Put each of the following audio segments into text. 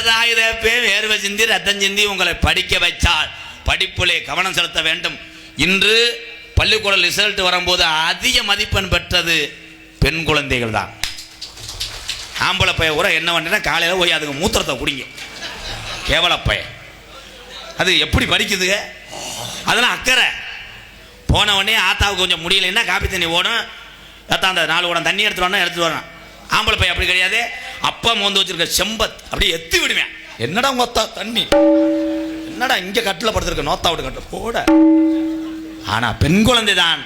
விவசாய வேர்வை சிந்தி ரத்தம் சிந்தி உங்களை படிக்க வைச்சால் படிப்பிலே கவனம் செலுத்த வேண்டும். இன்று பள்ளிக்கூட ரிசல்ட் வரும்போது அதிக மதிப்பெண் பெற்றது பெண் குழந்தைகள் தான். ஆம்பளை பையன் கூட என்ன பண்ணுறேன் காலையில் போய் அதுக்கு மூத்திரத்தை குடிங்க. கேவல பையன். அது எப்படி படிக்குதுங்க அதெல்லாம் அக்கறை. போன உடனே ஆத்தாவுக்கு கொஞ்சம் முடியலைன்னா காப்பி தண்ணி ஓடும் அத்தா அந்த நாலு ஓடம் தண்ணி எடுத்துட்டு வரணும் எடுத்துட்டு வரணும். ஆம்பளை பையன் அப்படி கிடையாது. அப்பா மோந்து வச்சிருக்க செம்பத் அப்படியே எத்தி விடுவேன். என்னடா மொத்தா தண்ணி? என்னடா இங்க கட்டில் படுத்திருக்க நோத்தா விட்டு கட்டு போட. ஆனா பெண் குழந்தை தான்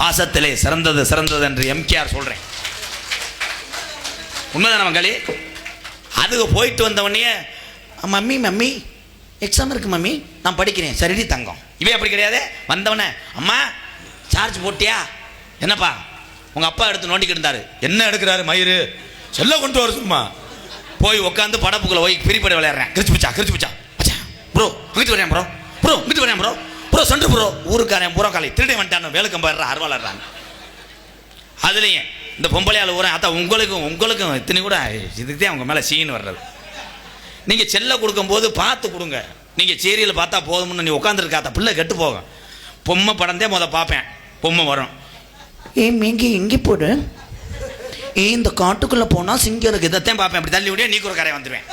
பாசத்திலே சிறந்தது சிறந்தது என்று எம்கேஆர் சொல்றேன். உண்மைதான மங்களி? அதுக்கு போயிட்டு வந்த மம்மி மம்மி எக்ஸாம் இருக்கு மம்மி. நான் படிக்கிறேன். சரிடி தங்கம். இவன் அப்படி கிடையாது. வந்தவனே அம்மா சார்ஜ் போட்டியா? என்னப்பா? உங்க அப்பா எடுத்து நோண்டிக்கிட்டு இருந்தாரு. என்ன எடுக்கிறாரு மயிறு? செல்ல கொண்டு வர சும்மா போய் உட்காந்து படப்புக்குள்ள போய் பிரிப்படை விளையாடுறேன். கிரிச்சு பிச்சா கிரிச்சு பிச்சா. ப்ரோ அங்கிட்டு வரேன் ப்ரோ ப்ரோ இங்கிட்டு வரேன் ப்ரோ ப்ரோ சண்டு ப்ரோ ஊருக்காரன் ப்ரோ காலை. திருடி வந்துட்டான் வேலுக்கம்பாடுற அருவாளர்றாங்க அதுலேயும் இந்த பொம்பளையால் ஊரன் அத்தா உங்களுக்கும் உங்களுக்கும் இத்தனை கூட இதுக்கு தான் அவங்க மேலே சீன் வர்றது. நீங்கள் செல்ல கொடுக்கும்போது பார்த்து கொடுங்க. நீங்கள் சீரியல் பார்த்தா போதும்னு நீ உட்காந்துருக்காத்த பிள்ளை கெட்டு போகும். பொம்மை படம் தான் முத பார்ப்பேன். பொம்மை வரும். ஏ மேங்க எங்கே போடு. ஏ இந்த காட்டுக்குள்ளே போனால் சிங்கம் இருக்கு. இதைத்தான் பார்ப்பேன். அப்படி தள்ளி விடிய நீ கரையை வந்துடுவேன்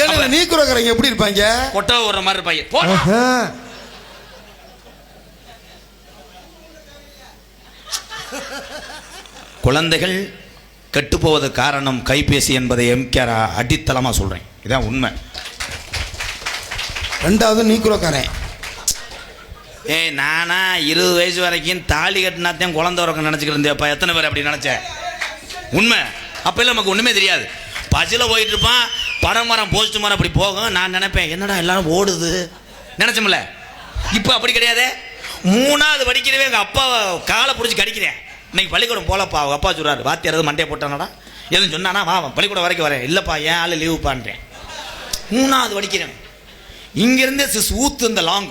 ஏன்னா நீ குறக்கறீங்க எப்படி இருப்பாங்க? கொட்டை விடுற மாதிரி இருப்பாங்க. குழந்தைகள் கெட்டுப்போவது காரணம் கைபேசி என்பதை எம்கேஆர் அடித்தளமாக சொல்கிறேன் இதான் உண்மை. ரெண்டாவது நீ குறக்காரன். ஏய் நானா இருபது வயசு வரைக்கும் தாலி கட்டினாத்தையும் குழந்தை உறக்க நினச்சிக்கிட்டு இருந்தேப்பா எத்தனை பேர் அப்படி நினச்சேன் உண்மை. அப்போல்லாம் நமக்கு ஒன்றுமே தெரியாது. பஸ்ஸில் போயிட்டு இருப்பான் படம் மரம் போஸ்ட் மரம் அப்படி போகும். நான் நினைப்பேன் என்னடா எல்லாரும் ஓடுது? நினச்சோம்ல? இப்போ அப்படி கிடையாது. மூணாவது படிக்கிறவே எங்கள் அப்பா காலை பிடிச்சி கடிக்கிறேன். இன்னைக்கு பள்ளிக்கூடம் போலப்பா அவங்க அப்பா சொல்கிறார் வாத்தியார் எதுவும் மண்டையை போட்டானடா எதுவும் சொன்னானா வா பள்ளிக்கூடம் வரைக்கும் வரேன். இல்லைப்பா ஏன் ஆள் லீவுப்பான்றேன் மூணாவது படிக்கிறேன். இங்கேருந்தே சிஸ் ஊத்து இந்த லாங்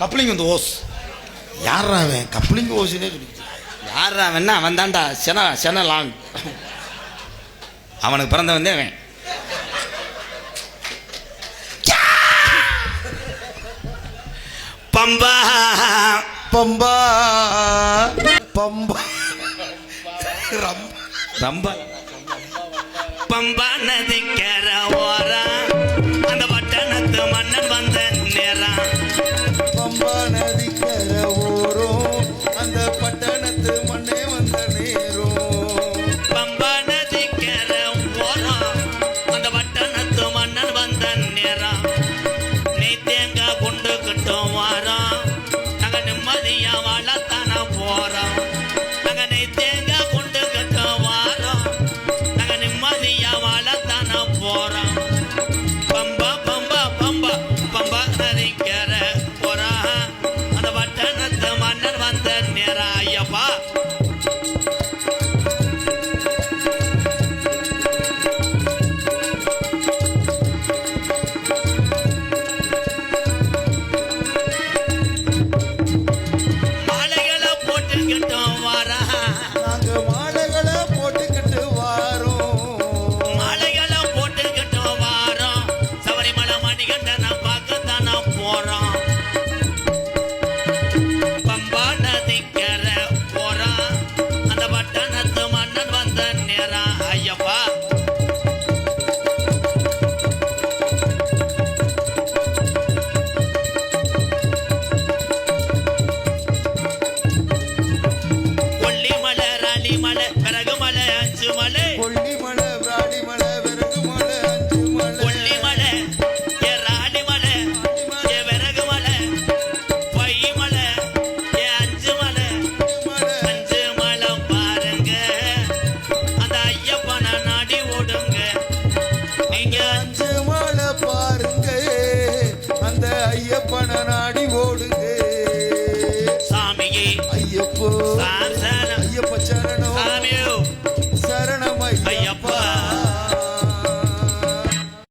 கப்ளிங் இந்த ஓஸ். யாரா அவன்? கப்ளிங் ஓசினே சொல்லி யாரா வேணா அவன் தான்டா சென சென லாங் அவனுக்கு பிறந்தவன் அவன். பம்பா! பம்பா! பம்பா! ரம் ரொம்ப. பம்பா நதிக்கர ஓரம். அந்த பம்பா